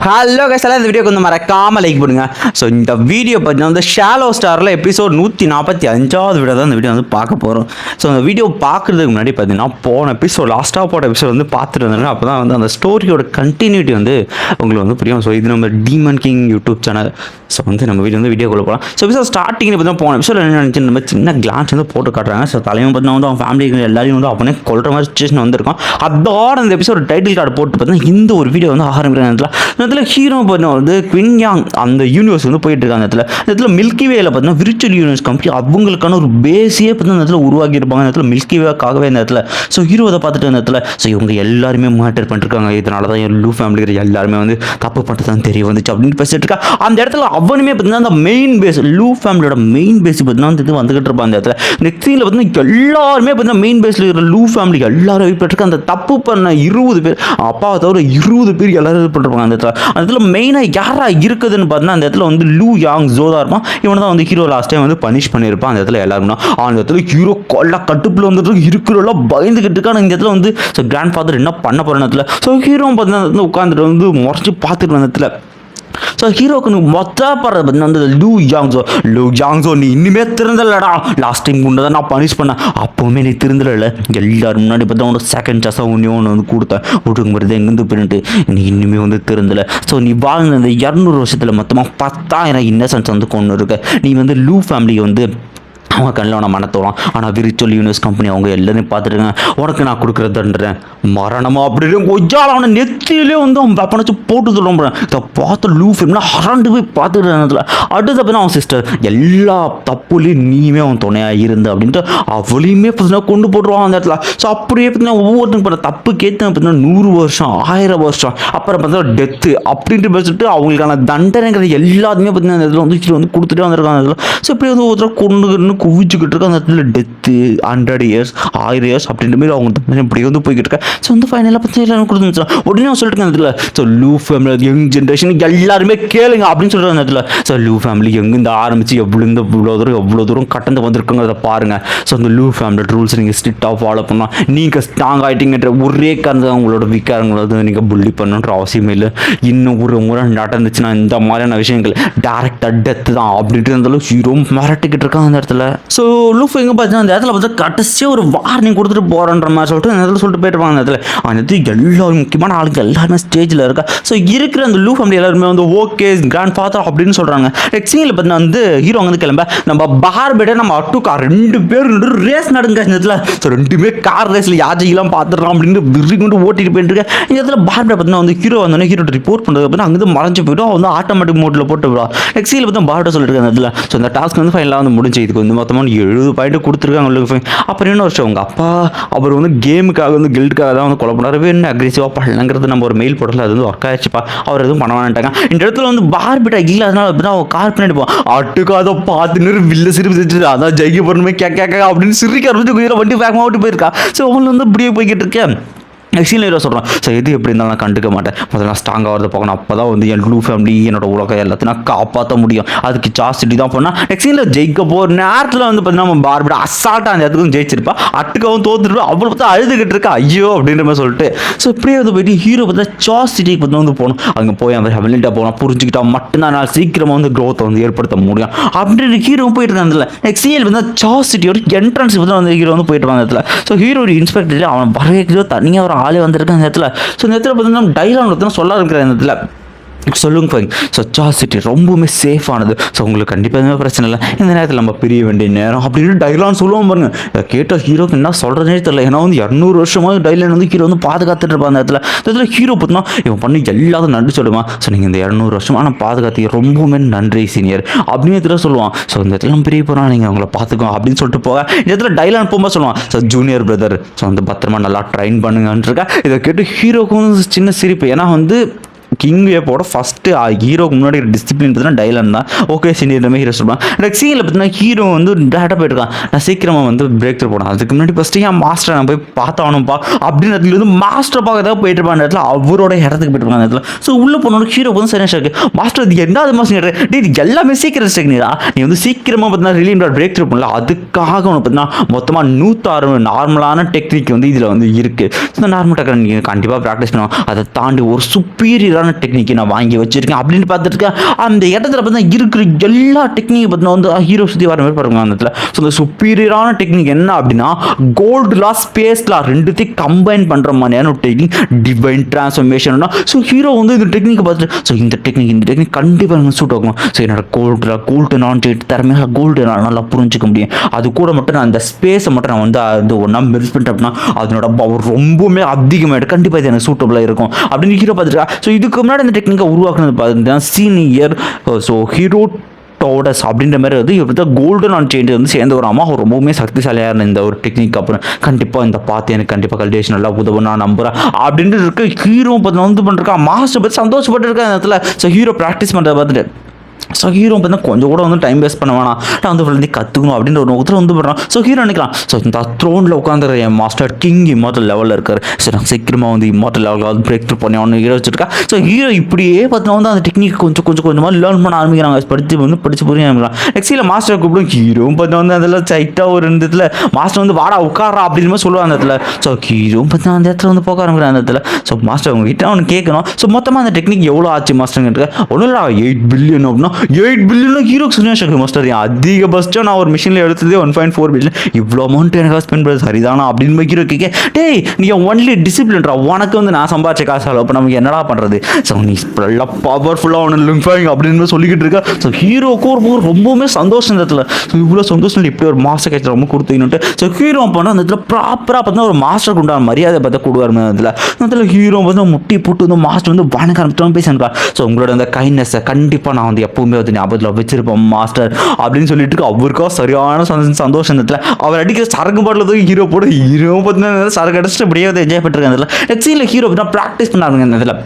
Hello guys எல்லாம் இந்த video கொஞ்சம் மறக்காம லைக் பண்ணுங்க ஸோ இந்த வீடியோ பார்த்தீங்கன்னா வந்து ஷாலோ ஸ்டாரில் எபிசோட் நூற்றி நாற்பத்தி அஞ்சாவது வீடியோ தான் இந்த வீடியோ வந்து பார்க்க போகிறோம் ஸோ அந்த வீடியோ பார்க்குறதுக்கு முன்னாடி பார்த்தீங்கன்னா போன எபிசோட் லாஸ்ட்டாக போன எபிசோட் வந்து பார்த்துட்டு வந்தாங்க அப்போ தான் வந்து அந்த ஸ்டோரியோட கண்டினியூட்டி வந்து உங்களுக்கு வந்து புரியும். ஸோ இது நம்ம demon king YouTube channel so வந்து நம்ம வீடியோ வந்து வீடியோக்குள்ள போகலாம் ஸோ எபிசோட் ஸ்டார்டிங் பார்த்தீங்கன்னா போன எபிசோட் என்ன நினச்சி நம்ம சின்ன கிளான்ஸ் வந்து போட்டு காட்டுறாங்க. ஸோ தலைவன் பார்த்தீங்கன்னா வந்து அவன் ஃபேமிலி எல்லாரையும் வந்து அவனே கொள்கிற மாதிரி சுச்சுவேஷன் வந்திருக்கும் அதோட அந்த எபிசோட் டைட்டில் கார்டு போட்டு பார்த்தீங்கன்னா இந்த ஒரு வீடியோ வந்து ஆரம்பிக்கிற நேரத்தில் இடத்துல ஹீரோ பார்த்தீங்கன்னா வந்து குவின் யாங் அந்த யூனிவர்ஸ் வந்து போயிட்டு இருக்காங்க அந்த இடத்துல. இந்த இடத்துல மில்கி வேல பார்த்தீங்கன்னா விர்ச்சுவல் யூனிவர்ஸ் கம்பெனி அவங்களுக்கான ஒரு பேஸே பார்த்தீங்கன்னா இந்த இடத்துல உருவாக்கியிருப்பாங்க இந்த இடத்துல மில்கி வேக்காகவே இந்த இடத்துல. ஸோ ஹீரோ அதை பார்த்துட்டு இந்த இடத்துல. ஸோ இவங்க எல்லாருமே மேட்டர் பண்ணிருக்காங்க இதனால தான் என் லூ ஃபேமிலி இருக்கிற எல்லாருமே வந்து தப்பு பண்ணிட்டு தான் தெரிய வந்துச்சு அப்படின்னு பேசிட்டு இருக்கா. அந்த இடத்துல அவனுமே பார்த்தீங்கன்னா அந்த மெயின் பேஸ் லூ ஃபேமிலியோட மெயின் பேஸ் பார்த்தீங்கன்னா வந்து இது வந்துகிட்டு இருப்பான் அந்த இடத்துல. நெக்ஸ்ட் சீனில் பார்த்தீங்கன்னா எல்லாருமே பார்த்தீங்கன்னா மெயின் பேஸில் இருக்கிற லூ ஃபேமிலி எல்லாரும் வெயிட் பண்ணிருக்காங்க அந்த தப்பு பண்ண இருபது பேர் அப்பாவை தவிர இருபது பேர் எல்லாரும் இது பண்ணிருப்பாங்க அந்த இடத்துல. அந்த இடத்துல மெயினாக யாராக இருக்குதுன்னு பார்த்தீங்கன்னா அந்த இடத்துல வந்து லூ யாங் ஜோதா இருப்பான் இவனை தான் வந்து ஹீரோ லாஸ்ட் டைம் வந்து பனிஷ் பண்ணியிருப்பான் அந்த இடத்துல எல்லாருமே அந்த இடத்துல ஹீரோ கொல்ல கட்டுப்பில் வந்துட்டு இருக்கிறவெல்லாம் பயந்துக்கிட்டு இருக்காங்க இந்த இடத்துல வந்து ஸோ கிராண்ட் ஃபாதர் என்ன பண்ண போகிற இடத்துல? ஸோ ஹீரோ பார்த்தீங்கன்னா உட்காந்துட்டு வந்து முறைச்சி பார்த்துட்டு அந்த இடத்துல ஸோ ஹீரோக்கு மொத்த படுறது பார்த்தீங்கன்னா வந்து லூ யாங்ஸோ லூ யாங்ஸோ நீ இன்னுமே திருந்தலடா. லாஸ்ட் டைம் உன்னை தான் நான் பனிஷ் பண்ணேன். அப்போவுமே நீ திருந்தல எல்லாரும் முன்னாடி பார்த்தா உனக்கு செகண்ட் சாஸாக ஒன்று ஒன்று வந்து கொடுத்தேன். விட்டுங்க மருந்து எங்கேருந்து பிரிண்ட்டு நீ இன்னுமே வந்து திருந்தல. ஸோ நீ வாழ்ந்த இந்த இரநூறு வருஷத்தில் மொத்தமாக பத்தாயிரம் இன்னசென்ஸ் வந்து கொண்டு இருக்க நீ வந்து லூ ஃபேமிலியை வந்து அவங்க கண்ணில் அவனை மனத்தோலாம். ஆனால் விரிச்சுவல் யூனிவர்ஸ் கம்பெனி அவங்க எல்லாரையும் பார்த்துருங்க உனக்கு நான் கொடுக்குறதுன்றேன். மரணமா? அப்படின்னு கொஞ்சம் அவனை நெத்தியிலே வந்து அவன் வெப்பனை வச்சு போட்டு சொல்லுறேன் இதை பார்த்து லூ ஃபிலிம்னா அரண்டு போய் பார்த்துட்டு அடுத்த பின்னா அவன் சிஸ்டர் எல்லா தப்புலையும் நீயுமே அவன் துணையாக இருந்து அப்படின்ட்டு அவளையுமே பார்த்தீங்கன்னா கொண்டு போட்டுருவான் அந்த இடத்துல. ஸோ அப்படியே பார்த்தீங்கன்னா ஒவ்வொருத்தரும் பண்ண தப்பு கேட்டு பார்த்தீங்கன்னா நூறு வருஷம் ஆயிரம் வருஷம். அப்புறம் பார்த்தீங்கன்னா டெத்து அப்படின்ட்டு பேசிட்டு அவங்களுக்கான தண்டனைங்கிறது எல்லாத்தையுமே பார்த்தீங்கன்னா அந்த இடத்துல வந்து வந்து கொடுத்துட்டே வந்திருக்காங்க அதில் ஸோ இப்படி வந்து ஒருத்தர் கொண்டு குவிச்சுக்கிட்டு இருக்க அந்த இடத்துல டெத்து ஹண்ட்ரட் இயர்ஸ் ஆயிரம் இயர்ஸ் அப்படின்ற மாதிரி அவங்க தண்டனை இப்படி வந்து போய்கிட்டு இருக்கேன் ஸோ வந்து ஃபைனலாக பற்றி எல்லாரும் கொடுத்து உடனே அவன் சொல்லிட்டு அந்த இடத்துல so Lu family young generation எல்லாருமே கேளுங்க அப்படின்னு சொல்கிறாங்க அந்த இடத்துல. ஸோ லூ ஃபேமிலி எங்கேருந்து ஆரம்பிச்சு எவ்வளோ இந்த இவ்வளோ தூரம் எவ்வளோ தூரம் கடந்து வந்திருக்குங்கிறத பாருங்க. ஸோ அந்த லூ ஃபேமிலி ரூல்ஸ் நீங்கள் ஸ்ட்ரிக்டாக ஃபாலோ பண்ணலாம் நீங்கள் ஸ்ட்ராங் ஆகிட்டீங்கன்ற ஒரே காரணம் உங்களோட விக்காரங்களை வந்து நீங்கள் புள்ளி பண்ணணுன்ற அவசியம் இல்லை. இன்னும் ஒரு முறை நடந்துச்சுன்னா இந்த மாதிரியான விஷயங்கள் டேரக்டாக டெத்து தான் அப்படின்ட்டு இருந்தாலும் ஹீரோ மிரட்டிக்கிட்டு இருக்கான் அந்த இடத்துல. ஸோ லூஃப் எங்கே பார்த்தீங்கன்னா அந்த இடத்துல பார்த்தா கடைசியாக ஒரு வார்னிங் கொடுத்துட்டு போகிறன்ற மாதிரி சொல்லிட்டு அந்த இடத்துல சொல்லிட்டு போயிட்டு அந்த இடத்துல. அந்த இடத்துல எல்லாரும் முக்கியமான ஆளுங்க எல்லாருமே ஸ்டேஜில் இருக்கா? ஸோ இருக்கிற அந்த லூ ஃபேமிலி எல்லாருமே வந்து ஓகே கிராண்ட் ஃபாதர் அப்படின்னு சொல்கிறாங்க நெக்ஸ்ட் சீனில் பார்த்தீங்கன்னா வந்து ஹீரோ வந்து கிளம்ப. நம்ம பார்பெட்டை நம்ம அட்டுக்கா ரெண்டு பேர் ரேஸ் நடங்க இந்த இடத்துல. ஸோ ரெண்டுமே கார் ரேஸில் யாஜையெல்லாம் பார்த்துடுறோம் அப்படின்னு விரும்பி கொண்டு ஓட்டிட்டு போயிட்டு இருக்கேன் இந்த இடத்துல பார்பெட் பார்த்தீங்கன்னா வந்து ஹீரோ வந்தோடனே ஹீரோ ரிப்போர்ட் பண்ணுறது பார்த்தீங்கன்னா அங்கே மறைஞ்சு போயிடும். அவன் வந்து ஆட்டோமேட்டிக் மோட்டில் போட்டு விடுவா நெக்ஸ்ட் சீனில் பார்த்தா பார்பெட்டை சொல்லிட்டு இருக்காங்க அந்த இடத்துல. ஸோ அந்த டாஸ்க் வந்து ஃபைனலாக வந்து முடிஞ்சு. இதுக்கு வந்து மொத்தமாக எழுபது பாயிண்ட் கொடுத்துருக்காங்க உங்களுக்கு அப்புறம் இன்னொரு விஷயம் உங்கள் அப்பா அவர் வந்து கேமுக்காக வந்து கில்டுக்காக தான் வந்து கொலை பண்ணார் என்ன அக்ரெசிவாக பண்ணலங்கிறது நம்ம ஒரு மெயில் போடல அது வந்து ஒர்க் ஆயிடுச்சுப்பா. அவர் எதுவும் பண்ண வேண்டாங்க இந்த இடத்துல வந்து பார்பிட்டா இல்லை அதனால அப்படின்னா அவன் கார் பின்னாடி போவான். அட்டுக்கு அதை பார்த்துன்னு வில்ல சிரிப்பு சிரிச்சு அதான் ஜெயிக்க போறணுமே கே கேட்க அப்படின்னு சிரிக்க ஆரம்பிச்சு குதிரை வண்டி வேகமாக விட்டு போயிருக்கா. ஸோ அவன் வந்து இப்படியே போய்கிட்டு இருக்கேன். நெக்ஸ்ட் ஹீரோ சொல்கிறேன் ஸோ எது எப்படி இருந்தாலும் நான் கண்டுக்க மாட்டேன். முதல்ல நான் ஸ்ட்ராங்காக வரது பார்க்கணும். அப்போ தான் வந்து என் லூ ஃபேமிலி என்னோட உலகம் எல்லாத்தையும் நான் காப்பாற்ற முடியும். அதுக்கு ஜாஸ்தி தான் பண்ணால் நெக்ஸ்ட் ஜெயிக்க போகிற நேரத்தில் வந்து பார்த்தீங்கன்னா நம்ம பார்பட அசால்ட்டாக அந்த இடத்துக்கும் ஜெயிச்சிருப்பா. அட்டுக்கவும் தோத்துட்டு அவ்வளோ பார்த்தா அழுதுகிட்டு இருக்கா. ஐயோ அப்படின்ற மாதிரி சொல்லிட்டு. ஸோ இப்படியே வந்து போயிட்டு ஹீரோ பார்த்தா சாஸ் சிட்டிக்கு வந்து வந்து போகணும். அங்கே போய் அந்த ஹெவலிட்டா போகணும் புரிஞ்சுக்கிட்டா மட்டும்தான் நான் சீக்கிரமாக வந்து க்ரோத்தை வந்து ஏற்படுத்த முடியும். அப்படின்னு ஹீரோ போயிட்டு இருந்ததுல நெக்ஸ்ட் வந்து சாஸ் சிட்டியோட என்ட்ரன்ஸ் வந்து வந்து ஹீரோ வந்து போயிட்டு வந்த இடத்துல. ஸோ ஹீரோ இன்ஸ்பெக்டர் அவன் வரவேற்கிறதோ தனியாக ஒரு ஆளே வந்திருக்கு அந்த இடத்துல ஸோ இந்த இடத்துல பார்த்தீங்கன்னா டைலாக் வந்து சொல்ல இருக்கிற இந்த இடத்துல சொல்லுங்க ஃபைன் சொச்சா சிட்டி ரொம்பவுமே சேஃபானது ஸோ உங்களுக்கு கண்டிப்பாக எதுவுமே பிரச்சனை இல்லை. இந்த நேரத்தில் நம்ம பிரிய வேண்டிய நேரம் அப்படின்னு டைலான் சொல்லுவோம் பாருங்க. கேட்ட ஹீரோக்கு என்ன சொல்கிறதே தெரியல. ஏன்னா வந்து இரநூறு வருஷமாக டைலான் வந்து ஹீரோ வந்து பாதுகாத்துட்டு இருப்பான் அந்த இடத்துல. இந்த இடத்துல ஹீரோ பார்த்தினா இவன் பண்ணி எல்லாத்தையும் நன்றி சொல்லுவான். ஸோ நீங்கள் இந்த இரநூறு வருஷம் ஆனால் பாதுகாத்து ரொம்பவுமே நன்றி சீனியர் அப்படின்னு இடத்துல சொல்லுவான்? ஸோ இந்த இடத்துல பெரிய போகிறான் நீங்கள் அவங்கள பார்த்துக்கோ அப்படின்னு சொல்லிட்டு போக. இந்த இடத்துல டைலான் போகும்போது சொல்லுவான். ஸோ ஜூனியர் பிரதர் ஸோ வந்து பத்திரமா நல்லா ட்ரைன் பண்ணுங்கன்னு இருக்கா. இதை கேட்டு ஹீரோக்கும் சின்ன சிரிப்பு. ஏன்னா வந்து கிங் வேப்போட ஃபஸ்ட்டு ஹீரோக்கு முன்னாடி டிசிப்ளின் பார்த்தீங்கன்னா டைலான் தான். ஓகே சீனியர் ஹீரோ சொல்லுவான் நெக்ஸ்ட் சீனில் பார்த்தீங்கன்னா ஹீரோ வந்து டேரக்டாக போயிருக்கான் நான் சீக்கிரமாக வந்து பிரேக் த்ரூ போனேன் அதுக்கு முன்னாடி ஃபஸ்ட்டு என் மாஸ்டரை நான் போய் பார்த்தானும்ப்பா அப்படின்னு வந்து மாஸ்டர் பார்க்க ஏதாவது போயிட்டு இருப்பான் இடத்துல அவரோட இடத்துக்கு போயிட்டு இருப்பாங்க அந்த இடத்துல. ஸோ உள்ளே போனோட ஹீரோ வந்து சரியாக இருக்கு. மாஸ்டர் இது என்னது மாஸ்டர் டே இது எல்லாமே சீக்கிரம் டெக்னிக்கா நீ வந்து சீக்கிரமாக பார்த்தீங்கன்னா ரிலீம் பிரேக் த்ரூ பண்ணல அதுக்காக உனக்கு பார்த்தீங்கன்னா மொத்தமாக நூற்றாறு நார்மலான டெக்னிக் வந்து இதில் வந்து இருக்குது ஸோ நார்மல் டெக்னிக் கண்டிப்பாக ப்ராக்டிஸ் பண்ணுவோம் அதை தாண்டி ஒரு சுப்பீரியரான சுப்பீரியரான டெக்னிக்கை நான் வாங்கி வச்சிருக்கேன் அப்படின்னு பார்த்துருக்கேன் அந்த இடத்துல பார்த்தீங்கன்னா இருக்கிற எல்லா டெக்னிக்கை பார்த்தீங்கன்னா வந்து ஹீரோ சுற்றி வர மாதிரி பாருங்க அந்த இடத்துல. ஸோ அந்த சுப்பீரியரான டெக்னிக் என்ன அப்படின்னா கோல்டு லா ஸ்பேஸ் லா ரெண்டுத்தையும் கம்பைன் பண்ணுற மாதிரியான ஒரு டெக்னிக் டிவைன் டிரான்ஸ்ஃபர்மேஷன்னா ஸோ ஹீரோ வந்து இந்த டெக்னிக்கை பார்த்துட்டு ஸோ இந்த டெக்னிக் இந்த டெக்னிக் கண்டிப்பாக எனக்கு சூட் ஆகும். ஸோ என்னோட கோல்டு கோல்டு நான் திறமையாக கோல்டு நான் நல்லா புரிஞ்சுக்க முடியும். அது கூட மட்டும் நான் அந்த ஸ்பேஸை மட்டும் நான் வந்து அது ஒன்றா மெர்ஸ் பண்ணிட்டேன் அப்படின்னா அதனோட பவர் ரொம்பவுமே அதிகமாகிடும் கண்டிப்பாக இது எனக்கு சூட்டபுளாக இருக்கும். அப்படின்னு ஹீரோ பார்த்துருக்கா ஸோ இதுக்கு முன்னாடி இந்த டெக்னிக்கை உருவாக்குனது பார்த்தீங்கன்னா சீனியர் ஸோ ஹீரோ டோடஸ் அப்படின்ற மாதிரி வந்து இவர் தான் கோல்டன் ஆன் சேஞ்ச் வந்து சேர்ந்து வராமல் அவர் ரொம்பவுமே சக்திசாலியாக இருந்த இந்த ஒரு டெக்னிக் அப்புறம் கண்டிப்பாக இந்த பார்த்து எனக்கு கண்டிப்பாக கல்டிவேஷன் நல்லா உதவும் நான் நம்புகிறேன் அப்படின்ட்டு இருக்க ஹீரோ பார்த்து வந்து பண்ணிருக்கான். மாஸ்டர் பற்றி சந்தோஷப்பட்டு இருக்கேன் இடத்துல. ஸோ ஹீரோ ப்ராக்டிஸ் பண்ணுறத பார்த்துட்டு ஸோ ஹீரோ பார்த்தா கொஞ்சம் கூட வந்து டைம் வேஸ்ட் பண்ண வேணாம். நான் வந்து வந்து கற்றுக்கணும் அப்படின்ற ஒரு நோக்கத்தில் வந்து பண்ணுறான் ஸோ ஹீரோ நினைக்கலாம். ஸோ இந்த த்ரோனில் உட்காந்துற என் மாஸ்டர் கிங் இம்மார்டல் லெவலில் இருக்கார். ஸோ நான் சீக்கிரமாக வந்து இம்மார்டல் லெவலில் பிரேக் த்ரூ பண்ணி அவனு ஹீரோ வச்சிருக்கா. ஸோ ஹீரோ இப்படியே பார்த்தினா வந்து அந்த டெக்னிக் கொஞ்சம் கொஞ்சம் கொஞ்சமாக லேர்ன் பண்ண ஆரம்பிக்கிறாங்க. படித்து வந்து படித்து புரிய ஆரம்பிக்கிறான் நெக்ஸ்ட்டில் மாஸ்டர் கூப்பிடும். ஹீரோவும் பார்த்தா வந்து அதில் சைட்டாக ஒரு ரெண்டு இடத்துல மாஸ்டர் வந்து வாடா உட்காரா அப்படின்னு மாதிரி சொல்லுவாங்க அந்த இடத்துல. ஸோ ஹீரோவும் பார்த்தா அந்த இடத்துல வந்து போக ஆரம்பிக்கிறான் அந்த இடத்துல. ஸோ மாஸ்டர் உங்ககிட்ட அவனுக்கு கேட்கணும். ஸோ மொத்தமாக அந்த டெக்னிக் எவ்வளோ ஆச்சு மாஸ்டர்ங்கிட்ட ஒன்றும் இல்லை எயிட் பில்லியன் அப்படின்னா எயிட் பில்லியன் ஹீரோ சுனியா சங்கர் மாஸ்டர் அதிகபட்சம் நான் ஒரு மிஷினில் எடுத்ததே ஒன் பாயிண்ட் ஃபோர் பில்லியன் இவ்வளோ அமௌண்ட் எனக்கு ஸ்பெண்ட் பண்ணுறது சரிதானா? அப்படின்னு போய் ஹீரோ கேட்க டேய் நீ ஒன்லி டிசிப்ளின்ரா உனக்கு வந்து நான் சம்பாதிச்ச காசு அளவு நமக்கு என்னடா பண்ணுறது ஸோ நீ நல்லா பவர்ஃபுல்லாக ஒன்று லிங்க் அப்படின்னு சொல்லிக்கிட்டு இருக்க. ஸோ ஹீரோக்கும் ஒரு ரொம்பவுமே சந்தோஷம் இந்த இடத்துல. ஸோ இவ்வளோ சந்தோஷம் இப்படி ஒரு மாஸ்டர் கேட்ச ரொம்ப கொடுத்தீங்கன்ட்டு ஸோ ஹீரோ பண்ண அந்த இடத்துல ப்ராப்பராக பார்த்தா ஒரு மாஸ்டருக்கு உண்டான மரியாதை பார்த்தா கொடுவார் அந்த இடத்துல அந்த இடத்துல ஹீரோ வந்து முட்டி போட்டு வந்து மாஸ்டர் வந்து வணக்கம் ஆரம்பிச்சோம் பேசுறா ஸோ உங்களோட அந்த கைண்ட்னஸை கண்டிப்பாக நான் வந்து எப்பவுமே வந்து ஞாபகத்தில் வச்சிருப்போம் மாஸ்டர் அப்படின்னு சொல்லிட்டு இருக்கு. அவருக்கா சரியான சந்தோஷம் சந்தோஷம் இந்த இடத்துல அவர் அடிக்கிற சரக்கு பாட்டில் தூக்கி ஹீரோ போட ஹீரோ பார்த்தீங்கன்னா சரக்கு அடிச்சுட்டு அப்படியே வந்து என்ஜாய் பண்ணிருக்காங்க இதில் நெக்ஸ்ட் சீனில் ஹீரோ அப்படின்னா ப்ராக்டிஸ் பண்ணாருங்க இந்த இதில்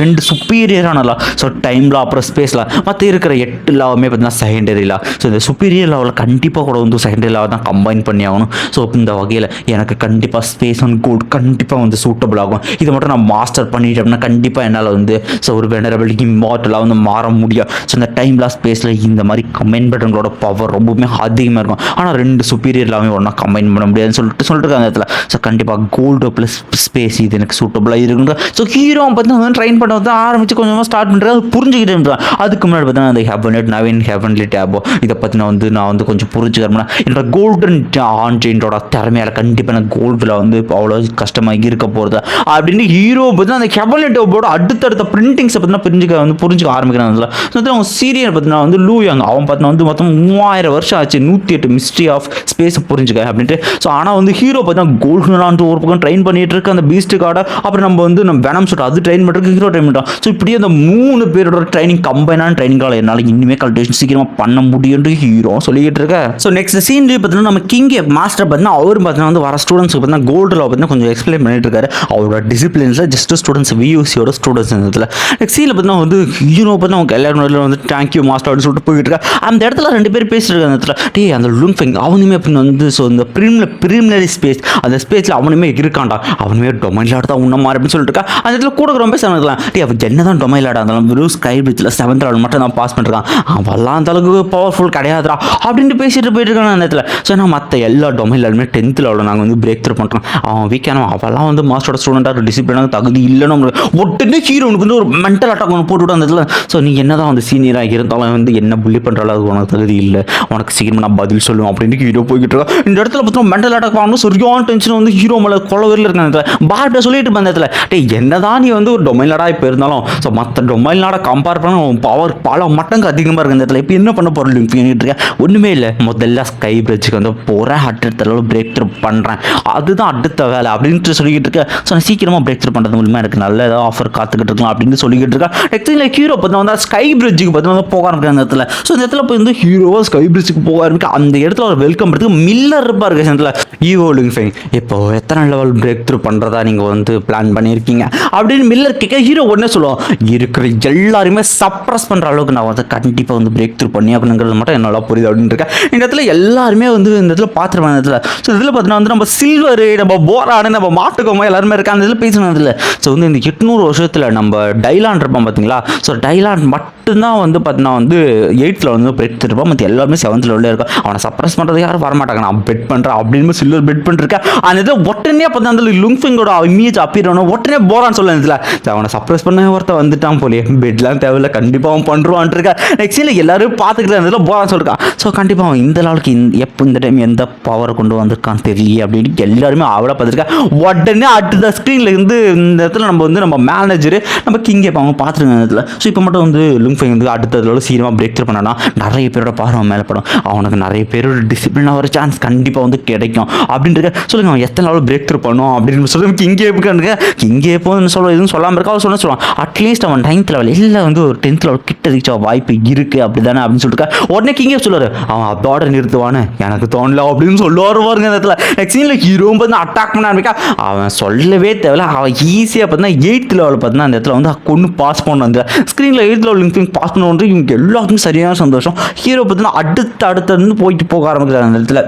ரெண்டு சுப்பீரியரான ஸோ டைமில் அப்புறம் ஸ்பேஸில் மற்ற இருக்கிற எட்டு லாவுமே பார்த்தீங்கன்னா செகண்டரி லா ஸோ இந்த சுப்பீரியர் லாவில் கண்டிப்பாக கூட வந்து செகண்டரி லாவை தான் கம்பைன் பண்ணி ஆகணும். ஸோ இந்த வகையில் எனக்கு கண்டிப்பாக ஸ்பேஸ் அண்ட் கோட் கண்டிப்பாக வந்து சூட்டபிள் ஆகும். இதை மட்டும் நான் மாஸ்டர் பண்ணிட்டேன் அப்படின்னா கண்டிப்பாக என்னால் வந்து ஸோ ஒரு வெனரபிலிட்டி இம்பார்ட்டலாக வந்து மாற முடியும். ஸோ இந்த டைம்ல ஸ்பேஸில் இந்த மாதிரி கம்பைன் பட்டன்களோட பவர் ரொம்பவுமே அதிகமாக இருக்கும். ஆனால் ரெண்டு சுப்பீரியர் எல்லாமே ஒன்றா கம்பைன் பண்ண முடியாதுன்னு சொல்லிட்டு சொல்லிட்டு அந்த இடத்துல. ஸோ கண்டிப்பாக கோல்டு ப்ளஸ் ஸ்பேஸ் இது எனக்கு சூட்டபிளாக இருக்குங்க. ஸோ ஹீரோ பார்த்தீங்கன்னா ட்ரெயின் ட்ரைன் பண்ண வந்து ஆரம்பித்து கொஞ்சமாக ஸ்டார்ட் பண்ணுறது அது புரிஞ்சுக்கிட்டே இருந்தான் அதுக்கு முன்னாடி பார்த்தீங்கன்னா அந்த ஹெவன்லெட் நவீன் ஹெவன்லி டேபோ இதை பற்றி நான் வந்து நான் வந்து கொஞ்சம் புரிஞ்சுக்கிறேன் என்னோட கோல்டன் ஆன்ஜெயினோட திறமையால் கண்டிப்பாக எனக்கு கோல்டில் வந்து அவ்வளோ கஷ்டமாக இருக்க போகிறது அப்படின்னு ஹீரோ பார்த்தீங்கன்னா அந்த ஹெவன்லி டேபோட அடுத்தடுத்த பிரிண்டிங்ஸை பார்த்தினா புரிஞ்சுக்க வந்து புரிஞ்சுக்க ஆரம்பிக்கிறாங்க ஸோ அவன் சீரியல் பார்த்தீங்கன்னா வந்து லூ யங் அவன் பார்த்தீங்கன்னா வந்து மொத்தம் மூவாயிரம் வருஷம் ஆச்சு. நூற்றி எட்டு மிஸ்ட்ரி ஆஃப் ஸ்பேஸை புரிஞ்சுக்க அப்படின்ட்டு. ஸோ ஆனால் வந்து ஹீரோ பார்த்தீங்கன்னா கோல்டனான்ட்டு ஒரு பக்கம் ட்ரெயின் பண்ணிட்டு இருக்க அந்த பீஸ்ட் கார்டை அப்புறம் நம்ம வந்து நம்ம வேணாம் சொல்லிட்டு அது ட்ரெயின் பண்ணுறதுக்கு ஹீரோ ட்ரைன் பண்ணுறோம் ஸோ இப்படியே அந்த மூணு பேரோட ட்ரைனிங் கம்பைனான ட்ரைனிங்கால் என்னால் இன்னுமே கல்டிவேஷன் சீக்கிரமாக பண்ண முடியும்னு ஹீரோ சொல்லிக்கிட்டு இருக்க. ஸோ நெக்ஸ்ட் சீன்லேயே பார்த்தீங்கன்னா நம்ம கிங் மாஸ்டர் பார்த்தீங்கன்னா அவர் பார்த்தீங்கன்னா வந்து வர ஸ்டூடெண்ட்ஸ்க்கு பார்த்தீங்கன்னா கோல்டில் பார்த்தீங்கன்னா கொஞ்சம் எக்ஸ்பிளைன் பண்ணிட்டு இருக்காரு. அவரோட டிசிப்ளின்ஸில் ஜஸ்ட் ஸ்டூடெண்ட்ஸ் வியூசியோட ஸ்டூடெண்ட்ஸ் இந்த இடத்துல நெக்ஸ்ட் சீனில் பார்த்தீங்கன்னா வந்து ஹீரோ பார்த்தீங்கன்னா அவங்க எல்லாரும் வந்து தேங்க்யூ மாஸ்டர் அப்படின்னு சொல்லிட்டு போயிட்டு இருக்கா அந்த இடத்துல ரெண்டு பேர் பேசிட்டு அந்த இடத்துல. டே அந்த லுன்ஃபிங் அவனுமே அப்படின்னு வந்து ஸோ இந்த ப்ரீமில பிரீமியரி ஸ்பேஸ் அந்த ஸ்பேஸில் அவனுமே இருக்கான்டா. அவனுமே டொமைனில் ஆட தான் உன்ன மாதிரி அப்படின்னு சொல்லிட்டு இருக்கா அந்த இடத்துல கூட ரொம்ப பேசுறாங்க டே அவன் என்ன தான் டொமைன் ஆட இருந்தாலும் வெறும் ஸ்கை பிரிட்ஜில் செவன்த் ரவுண்ட் மட்டும் தான் பாஸ் பண்ணுறான் அவெல்லாம் அந்த அளவுக்கு பவர்ஃபுல் கிடையாதுடா. அப்படின்ட்டு பேசிட்டு போயிட்டு இருக்கான் அந்த இடத்துல ஸோ நான் மற்ற எல்லா டொமைன் டென்த்தில் அவ்வளோ நாங்கள் வந்து பிரேக் த்ரூ பண்ணுறோம் அவன் வீக்கான அவெல்லாம் வந்து மாஸ்டரோட ஸ்டூடெண்ட்டாக டிசிப்ளினாக தகுதி இல்லைன்னு ஒட்டுனே ஹீரோனுக்கு வந்து ஒரு மென்டல் அட்டாக் ஒன்று போட்டு விட்டு அந்த இடத்துல. ஸோ நீ என்ன தான் வந்து சீனியராக இருந்தாலும் வந்து என்ன புள்ளி பண்ணுற அளவுக்கு உனக்கு தகுதி இல்லை. உனக்கு சீக்கிரமாக நான் பதில் சொல்லுவேன் அப்படின்னு ஹீரோ போய்கிட்டு இருக்கா. இந்த இடத்துல பார்த்தோம் மென்டல் அட்டாக் வாங்கணும். சரியான டென்ஷன் வந்து ஹீரோ மேலே கொலவரில் இருக்க அந்த இடத்துல. பார்ட்ட சொல்லிட்டு இருப்பேன் அந்த இடத்துல. டேய் என்னதான் நீ வந்து ஒரு டொமைலாடா இப்போ இருந்தாலும் ஸோ மற்ற டொமைன் கம்பேர் பண்ண பவர் பல மட்டங்க அதிகமாக இருக்குது இந்த இடத்துல. இப்போ என்ன பண்ண போகிற லிங்க் இருக்கேன் ஒன்றுமே இல்லை. முதல்ல ஸ்கை பிரிட்ஜுக்கு வந்து போகிறேன் அடுத்த அளவு பிரேக் த்ரூ பண்ணுறேன் அதுதான் அடுத்த வேலை அப்படின்ட்டு சொல்லிக்கிட்டு இருக்கேன் ஸோ நான் சீக்கிரமாக பிரேக் த்ரூ பண்ணுறது மூலியமாக எனக்கு நல்ல ஏதாவது ஆஃபர் காத்துக்கிட்டு இருக்கலாம் அப்படின்னு சொல்லிக்கிட்டு இருக்கேன் நெக்ஸ்ட் ஹீரோ பார்த்தா வந்து ஸ்கை பிரிட்ஜுக்கு பார்த்தா போக ஆரம்பிக்கிற அந்த இடத்துல. ஸோ இந்த இடத்துல போய் வந்து ஹீரோவாக ஸ்கை பிரிட்ஜுக்கு போக ஆரம்பிக்க அந்த இடத்துல ஒரு வெல்கம் பண்ணுறதுக்கு மில்லர் இருப்பார் இந்த இடத்துல. ஈவோ லிங்ஃபைங் இப்போ எத்தனை லெவல் பிரேக் த்ரூ பண்ணுறதா நீங்கள் வந்து பிளான் பண்ணியிருக்கீங்க? அப்படின்னு மில்லர் கேட்க ஹீரோ உடனே சொல்லுவோம். இருக்கிற எல்லாருமே சப்ரஸ் பண்ணுற அளவுக்கு நான் வந்து கண்டிப்பாக வந்து பிரேக் த்ரூ பண்ணி அப்படிங்கிறது மட்டும் என்னால் புரியுது அப்படின்னு இருக்கேன். இந்த இடத்துல எல்லாருமே வந்து இந்த இடத்துல பார்த்துருவேன் இதில் இடத்துல ஸோ இதில் பார்த்தீங்கன்னா வந்து நம்ம சில்வரு நம்ம போராடு நம்ம மாட்டுக்கோமா எல்லாருமே இருக்காங்க. அந்த இதில் பேசணும் இதில் ஸோ வந்து இந்த எட்நூறு வருஷத்தில் நம்ம டைலான் இருப்போம் பார்த்தீங்களா ஸோ டைலான் மட்டும் மட்டும்தான் வந்து பார்த்தீங்கன்னா வந்து எயித்தில் வந்து பெட் இருப்பான் மற்ற எல்லாருமே செவன்த்தில் உள்ளே இருக்கும் அவனை சப்ரஸ் பண்ணுறது யாரும் வரமாட்டாங்க. நான் பெட் பண்ணுறேன் அப்படின்னு சில்வர் பெட் பண்ணிருக்கேன் அந்த இதில் உடனே பார்த்தா அந்த லுங்ஃபிங்கோட இமேஜ் அப்பீரணும் உடனே போறான்னு சொல்ல இதில். அவனை சப்ரஸ் பண்ண ஒருத்தன் வந்துட்டான் போலே பெட்லாம் தேவையில்ல கண்டிப்பாக அவன் பண்ணுறான் இருக்கா. நெக்ஸ்ட் இல்லை எல்லாரும் பார்த்துக்கிட்டு இதில் போறான்னு சொல்லிருக்கான் ஸோ கண்டிப்பாக அவன் இந்த அளவுக்கு இந்த எப்போ இந்த டைம் எந்த பவரை கொண்டு வந்திருக்கான் தெரியல அப்படின்னு எல்லாருமே அவளை பார்த்துருக்கேன் உடனே அட் த ஸ்க்ரீனில் இருந்து இந்த இடத்துல நம்ம வந்து நம்ம மேனேஜரு நம்ம கிங்கே அவங்க பார்த்துருக்காங்க இதில். இடத்துல ஸோ இப்போ மட்டும் வந்து ஃபைவ் வந்து அடுத்த அளவு சீக்கிரமாக பிரேக் த்ரூ பண்ணானா நிறைய பேரோட பார்வை மேலே படும். அவனுக்கு நிறைய பேரோட டிசிப்ளினாக ஒரு சான்ஸ் கண்டிப்பாக வந்து கிடைக்கும். அப்படின்றது சொல்லுங்கள் அவன் எத்தனை அளவு பிரேக் த்ரூ பண்ணும் அப்படின்னு சொல்லி கிங்கே இருக்கானுங்க கிங்கே போகணும்னு சொல்ல எதுவும் சொல்லாமல் இருக்கா அவன் சொல்ல சொல்லுவான் அட்லீஸ்ட் அவன் நைன்த் லெவல் இல்லை வந்து ஒரு டென்த் லெவல் கிட்ட ரீச் ஆக வாய்ப்பு இருக்குது அப்படி தானே அப்படின்னு சொல்லிட்டு உடனே கிங்கே சொல்லுவார் அவன் அதோட நிறுத்துவானு எனக்கு தோணல அப்படின்னு சொல்லுவார் பாருங்க அந்த இடத்துல. நெக்ஸ்ட் சீனில் ஹீரோ வந்து அட்டாக் பண்ண ஆரம்பிக்கா. அவன் சொல்லவே தேவையில்ல அவன் ஈஸியாக பார்த்தீங்கன்னா எயித் லெவல் பார்த்தீங்கன்னா அந்த இடத்துல வந்து கொண்டு பாஸ் பண்ண வந்து ஸ்க்ரீனில் எயித் லெவல் லிங்க் பாஸ் பண்ண வந்து இவங்க எல்லாத்துக்கும் சரியான சந்தோஷம். ஹீரோ பார்த்தீங்கன்னா அடுத்து அடுத்து போயிட்டு போக ஆரம்பிக்கிறார் அந்த இடத்துல.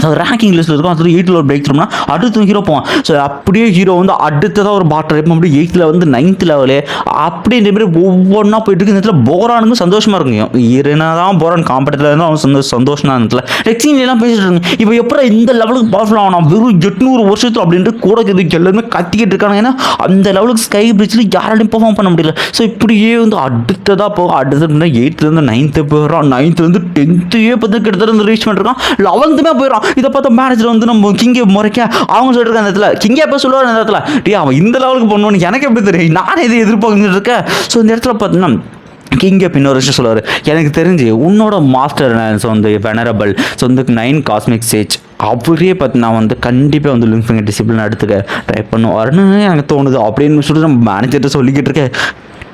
ஸோ ரேங்கிங் லிஸ்ட்டில் இருக்கும் அது எயிட்டில் ஒரு பிரேக் த்ரூம்னா அடுத்து ஹீரோ போவான். ஸோ அப்படியே ஹீரோ வந்து அடுத்ததாக ஒரு பாட்டர் இப்போ அப்படியே எயித்தில் வந்து நைன்த் லெவலு அப்படின்ற மாதிரி ஒவ்வொன்றா போயிட்டு இருக்கு இந்த இடத்துல போரானுக்கும் சந்தோஷமாக இருக்கும் இருனா தான் போரான் காம்படத்தில் இருந்தால் அவன் சந்தோஷம் சந்தோஷம் தான் இடத்துல நெக்ஸ்ட் எல்லாம் பேசிட்டு இருக்காங்க. இப்போ எப்படி இந்த லெவலுக்கு பவர்ஃபுல் ஆகணும் வெறும் எட்நூறு வருஷத்துல அப்படின்ட்டு கூட இதுக்கு எல்லாருமே கத்திக்கிட்டு இருக்காங்க ஏன்னா அந்த லெவலுக்கு ஸ்கை பிரிட்ஜில் யாராலையும் பெர்ஃபார்ம் பண்ண முடியல. ஸோ இப்படியே வந்து அடுத்ததாக போக அடுத்தது எயித்துலேருந்து நைன்த்து போயிடறான். நைன்த்துலேருந்து டென்த்தையே பார்த்து கிட்டத்தட்ட ரீச் பண்ணிருக்கான் லெவன்த்துமே போயிடறான். இதை பார்த்தா மேனேஜர் வந்து நம்ம கிங்கே முறைக்க அவங்க சொல்லிட்டு இருக்காங்க அந்த இடத்துல கிங்கே எப்போ சொல்லுவார் அந்த இடத்துல டே அவன் இந்த லெவலுக்கு பண்ணுவான்னு எனக்கு எப்படி தெரியும்? நானே இதை எதிர்பார்த்துட்டு இருக்கேன். ஸோ இந்த இடத்துல பார்த்தீங்கன்னா கிங்கே இன்னொரு விஷயம் சொல்லுவார். எனக்கு தெரிஞ்சு உன்னோட மாஸ்டர் ஸோ வந்து வெனரபிள் ஸோ வந்து நைன் காஸ்மிக் சேஜ் அவரே பார்த்து நான் வந்து கண்டிப்பாக வந்து லிங்க் டிசிப்ளின் எடுத்துக்க ட்ரை பண்ணுவாருன்னு எனக்கு தோணுது. அப்படின்னு சொல்லிட்டு நம்ம மேனேஜர்கிட்ட சொல்லிக்கிட்டு இருக்கேன்.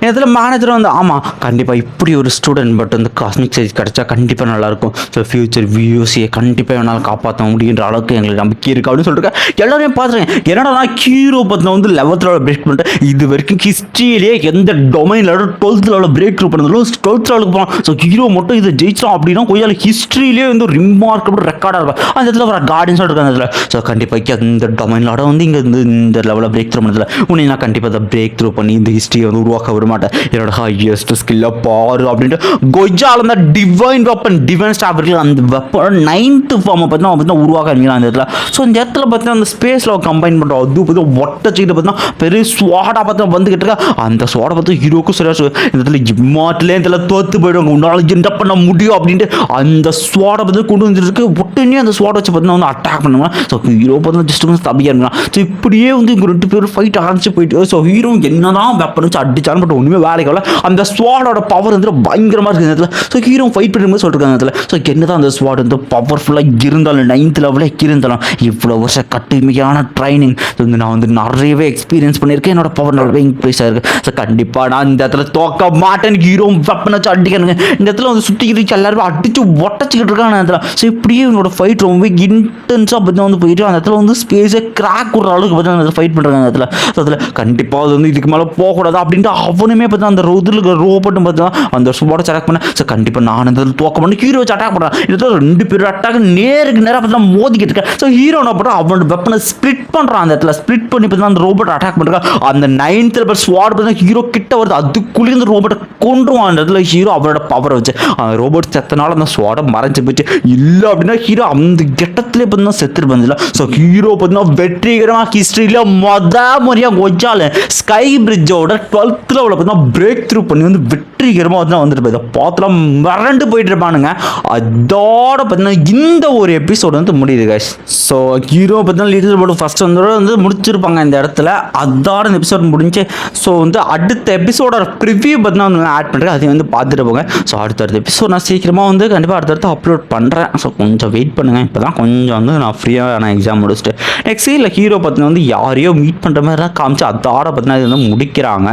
இதில் மேனேஜர் வந்து ஆமாம் கண்டிப்பாக இப்படி ஒரு ஸ்டூடெண்ட் பட் வந்து காஸ்மிக் சைஸ் கிடச்சா கண்டிப்பாக நல்லாயிருக்கும். ஸோ ஃபியூச்சர் வியூசியை கண்டிப்பாக என்னால் காப்பாற்ற முடியுன்ற அளவுக்கு எங்களுக்கு நம்பிக்கை இருக்குது அப்படின்னு சொல்லிட்டு எல்லாரையும் பார்த்துருக்கேன் என்னடா நான் ஹீரோ பற்றின வந்து லெவத்தில் பிரேக் பண்ணிட்டேன் இது வரைக்கும் ஹிஸ்ட்ரியிலே எந்த டொமைனில் டுவெல்த் லெவலில் பிரேக் த்ரூ பண்ணதிலும் டுவெல்த் லெவலுக்கு போகலாம் ஸோ ஹீரோ மட்டும் இதை ஜெயிச்சோம் அப்படின்னா கொஞ்சம் ஹிஸ்ட்ரியிலே வந்து ரிமார்க்கபிள் ரெக்கார்டாக இருக்கும் அந்த இடத்துல வர கார்டியன்ஸ் அந்த இடத்துல. ஸோ கண்டிப்பாக இந்த டொமைனோட வந்து இங்கே இந்த இந்த லெவலில் பிரேக் த்ரூ பண்ணதில்லை உன்னை நான் கண்டிப்பாக அதை பிரேக் த்ரூ பண்ணி இந்த ஹிஸ்ட்ரியை வந்து உருவாக்க வரும் மாட்டேன் என்னோட ஹையஸ்ட் ஸ்கில்லை பாரு அப்படின்ட்டு கொஜால் அந்த டிவைன் வெப்பன் டிவைன் ஸ்டாப் இருக்குல்ல அந்த வெப்பன் நைன்த்து ஃபார்மை பார்த்தீங்கன்னா பார்த்தீங்கன்னா உருவாக்க ஆரம்பிக்கலாம் அந்த இடத்துல. ஸோ இந்த இடத்துல பார்த்தீங்கன்னா அந்த ஸ்பேஸில் கம்பைன் பண்ணுறோம் அது பார்த்தீங்கன்னா ஒட்டச்சிக்கிட்டு பார்த்தீங்கன்னா பெரிய ஸ்வாடாக பார்த்தா வந்துக்கிட்டு இருக்கா. அந்த ஸ்வாடை பார்த்து ஹீரோக்கும் சரியா இந்த இடத்துல இம்மாட்டிலே இந்த தோத்து போயிடுவாங்க. உன்னால் என்ன பண்ண முடியும் அப்படின்ட்டு அந்த ஸ்வாடை பார்த்து கொண்டு வந்துருக்கு. உடனே அந்த ஸ்வாடை வச்சு பார்த்தீங்கன்னா வந்து அட்டாக் பண்ணுவாங்க ஸோ ஹீரோ பார்த்தீங்கன்னா ஜஸ்ட் வந்து தப்பியாக இருக்கலாம் ஸோ இப்படியே வந்து இங்கே ரெண்டு பேரும் ஃபைட் ஆரம்பிச்சு போயிட்டு ஸோ ஹீரோ என்னதான் வெப்பன் வச்சு அடிச்சாலும் பட் ஒன்றுமே வேலைக்கு வரல. அந்த ஸ்வாடோட பவர் வந்து பயங்கரமாக இருக்குது இந்த இடத்துல. ஸோ ஹீரோ ஃபைட் பண்ணும்போது சொல்லிருக்காங்க இடத்துல. ஸோ என்ன தான் அந்த ஸ்வாட் வந்து பவர்ஃபுல்லாக இருந்தாலும் நைன்த் லெவலில் இருந்தாலும் இவ்வளோ வருஷம் கட்டுமையான ட்ரைனிங் வந்து நான் வந்து நிறையவே எக்ஸ்பீரியன்ஸ் பண்ணியிருக்கேன். என்னோட பவர் நல்லாவே இன்க்ரீஸ் ஆயிருக்கு. ஸோ கண்டிப்பாக நான் இந்த இடத்துல தோக்க மாட்டேன். ஹீரோ வெப்பன் வச்சு அடிக்கணுங்க. இந்த இடத்துல வந்து சுற்றிக்கிட்டு எல்லாருமே அடிச்சு ஒட்டச்சிக்கிட்டு இருக்காங்க இடத்துல. ஸோ இப்படியே என்னோட ஃபைட் ரொம்ப இன்டென்ஸாக பற்றி வந்து போயிட்டு அந்த இடத்துல வந்து ஸ்பேஸை கிராக் விடுற அளவுக்கு பார்த்து அந்த ஃபைட் பண்ணுறாங்க இடத்துல. ஸோ அதில் கண்டிப்பாக அது வந்து இதுக்கு மேலே போகக்கூடாது அப்படின்ட்டு அவனுமே பார்த்தா அந்த இதில் ரோவை போட்டு பார்த்தா அந்த வருஷம் அட்டாக் பண்ண. சார் கண்டிப்பாக நான் அந்த தோக்க பண்ணி ஹீரோ வச்சு அட்டாக் பண்ணுறான் இதில் ரெண்டு பேரும் அட்டாக் நேருக்கு நேராக பார்த்தா மோதிக்கிட்டு இருக்கேன் ஸோ ஹீரோ என்ன பண்ணுறான் அவனோட வெப்பனை ஸ்ப்ளிட் பண்ணுறான் அந்த இடத்துல. ஸ்ப்ளிட் பண்ணி பார்த்தா அந்த ரோபோட் அட்டாக் பண்ணுறான் அந்த நைன்த்தில் இப்போ ஸ்வாட் பார்த்தா ஹீரோ கிட்ட வருது. அதுக்குள்ளேயே அந்த ரோபோட்டை கொண்டுருவான் அந்த இடத்துல. ஹீரோ அவரோட பவரை வச்சு. அந்த ரோபோட் செத்தனால அந்த ஸ்வாடை மறைஞ்சு போச்சு. இல்லை அப்படின்னா ஹீரோ அந்த கெட்டத்துலேயே பார்த்தீங்கன்னா செத்துட்டு வந்துல ஸோ ஹீரோ பார்த்தீங்கன்னா வெற்றிகரமாக ஹிஸ்ட்ரியில் மொத முறையாக ஒஜால ஸ்கை பிரிட்ஜோட டுவெல்த்தில் அவ்வளோ பார்த்தீங்கன்னா பிரேக் த்ரூ பண்ணி வந்து வெற்றிகரமாக வந்து வந்துட்டு போய் பார்த்துலாம் மறண்டு போயிட்டு இருப்பானுங்க அதோட பார்த்தீங்கன்னா இந்த ஒரு எபிசோடு வந்து முடியுது கைஸ் ஸோ ஹீரோ பார்த்தீங்கன்னா லிட்டில் போட்டு ஃபர்ஸ்ட் வந்து வந்து முடிச்சிருப்பாங்க இந்த இடத்துல. அதோட இந்த எபிசோட் முடிஞ்சு ஸோ வந்து அடுத்த எபிசோட ப்ரிவியூ பார்த்தீங்கன்னா வந்து ஆட் பண்ணுறேன் அதையும் வந்து பார்த்துட்டு போங்க. ஸோ அடுத்தடுத்த எபிசோட் நான் சீக்கிரமாக வந்து கண்டிப்பாக அடுத்தடுத்து அப்லோட் பண்ணுறேன் ஸோ கொஞ்சம் வெயிட் பண்ணுங்கள் இப்போ தான் கொஞ்சம் வந்து நான் ஃப்ரீயாக நான் எக்ஸாம் முடிச்சுட்டு. நெக்ஸ்ட் இல்லை ஹீரோ பார்த்தீங்கன்னா வந்து யாரையோ மீட் பண்ணுற மாதிரி தான் காமிச்சு அதோட பார்த்தீங்கன்னா இது வந்து முடிக்கிறாங்க.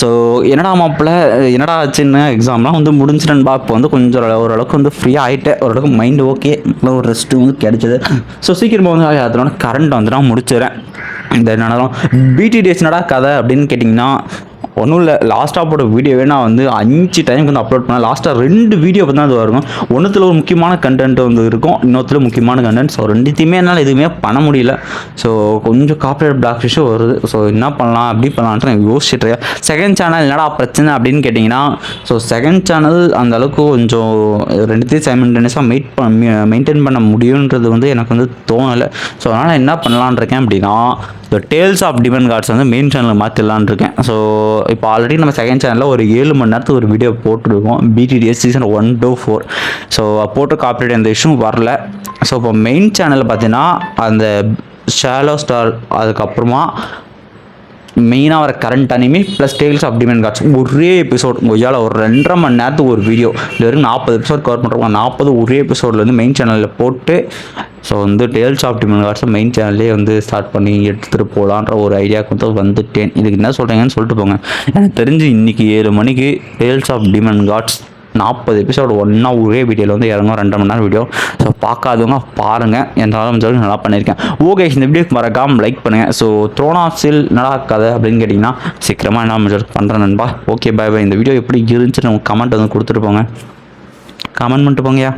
ஸோ என்னடா மாப்பிள்ள என்னடா சின்ன எக்ஸாம்லாம் வந்து முடிஞ்சிட்டேன்பா இப்போ வந்து கொஞ்சம் ஓரளவுக்கு வந்து ஃப்ரீயாக ஆகிட்டேன் ஓரளவுக்கு மைண்டு ஓகே ஒரு ரெஸ்ட்டு வந்து கிடைச்சது. ஸோ சீக்கிரமாக வந்து அதனால கரண்ட் வந்து நான் முடிச்சிடுறேன் இந்த என்னடா பிடிடிஎஸ் என்னடா கதை அப்படின்னு கேட்டிங்கன்னா ஒன்றும் இல்லை லாஸ்ட்டாக போட்ட வீடியோவே நான் வந்து அஞ்சு டைமுக்கு வந்து அப்லோட் பண்ணேன். லாஸ்ட்டாக ரெண்டு வீடியோ தான் அது இருக்கும் ஒன்றுத்தில் ஒரு முக்கியமான கண்டென்ட் வந்து இருக்கும் இன்னொருத்தில் முக்கியமான கண்டென்ட் ஸோ ரெண்டுத்தையுமே என்னால் எதுவுமே பண்ண முடியல. ஸோ கொஞ்சம் காப்பரேட் பிளாக் இஷ்யூ வருது. ஸோ என்ன பண்ணலாம் அப்படி பண்ணலான்ட்டு நான் யோசிச்சுட்டு இருக்கேன். செகண்ட் சேனல் என்னடா பிரச்சனை அப்படின்னு கேட்டிங்கன்னா ஸோ செகண்ட் சேனல் அந்த அளவுக்கு கொஞ்சம் ரெண்டுத்தையும் சைமண்டேனியஸாக மெயிட் பண்ண மெயின்டைன் பண்ண முடியுன்றது வந்து எனக்கு வந்து தோணலை. ஸோ அதனால் என்ன பண்ணலான் இருக்கேன் அப்படின்னா so tales of demon gods வந்து மெயின் சேனலுக்கு மாற்றிடலான் இருக்கேன் ஸோ இப்போ ஆல்ரெடி நம்ம செகண்ட் சேனலில் ஒரு ஏழு மணி நேரத்துக்கு ஒரு வீடியோ போட்டுருக்கோம். பிடிடிஎஸ் season one two four so போட்டு காப்பிரைட் எந்த இஷ்யூ வரல. ஸோ இப்போ மெயின் சேனலில் பார்த்தீங்கன்னா அந்த ஷாலோ ஸ்டார் அதுக்கப்புறமா மெயினாக வர current anime plus tales of demon gods ஒரே எபிசோட் கொய்யால் ஒரு ரெண்டரை மணி நேரத்துக்கு ஒரு வீடியோ இது வரைக்கும் நாற்பது எபிசோட் கவர் பண்ணுறோம் நாற்பது ஒரே எபிசோட்லேருந்து மெயின் சேனலில் போட்டு ஸோ வந்து டேல்ஸ் ஆஃப் டிமன் கார்ட்ஸை மெயின் சேனல்லே வந்து ஸ்டார்ட் பண்ணி எடுத்துகிட்டு போகலான்ற ஒரு ஐடியாவுக்கு வந்து வந்துட்டேன். இதுக்கு என்ன சொல்கிறீங்கன்னு சொல்லிட்டு போங்க. எனக்கு தெரிஞ்சு இன்றைக்கி ஏழு மணிக்கு டேல்ஸ் ஆஃப் டிமன் கார்ட்ஸ் நாற்பது எபிசோடு ஒன்றா ஒரே வீடியோவில் வந்து இறங்கும் ரெண்டு மணி நேரம் வீடியோ ஸோ பார்க்காதவங்க பாருங்கள் என்னாலும் சொல்லி நல்லா பண்ணியிருக்கேன். ஓகே இந்த வீடியோக்கு மறக்காம லைக் பண்ணுங்கள் ஸோ த்ரோனாசில் நல்லா கதை அப்படின்னு கேட்டிங்கன்னா சீக்கிரமாக என்ன மெஜர் பண்ணுறேன் நண்பா. ஓகே பை பாய் இந்த வீடியோ எப்படி இருந்துச்சுன்னு கமெண்ட் வந்து கொடுத்துட்டு போங்க. கமெண்ட் பண்ணிட்டு போங்கயா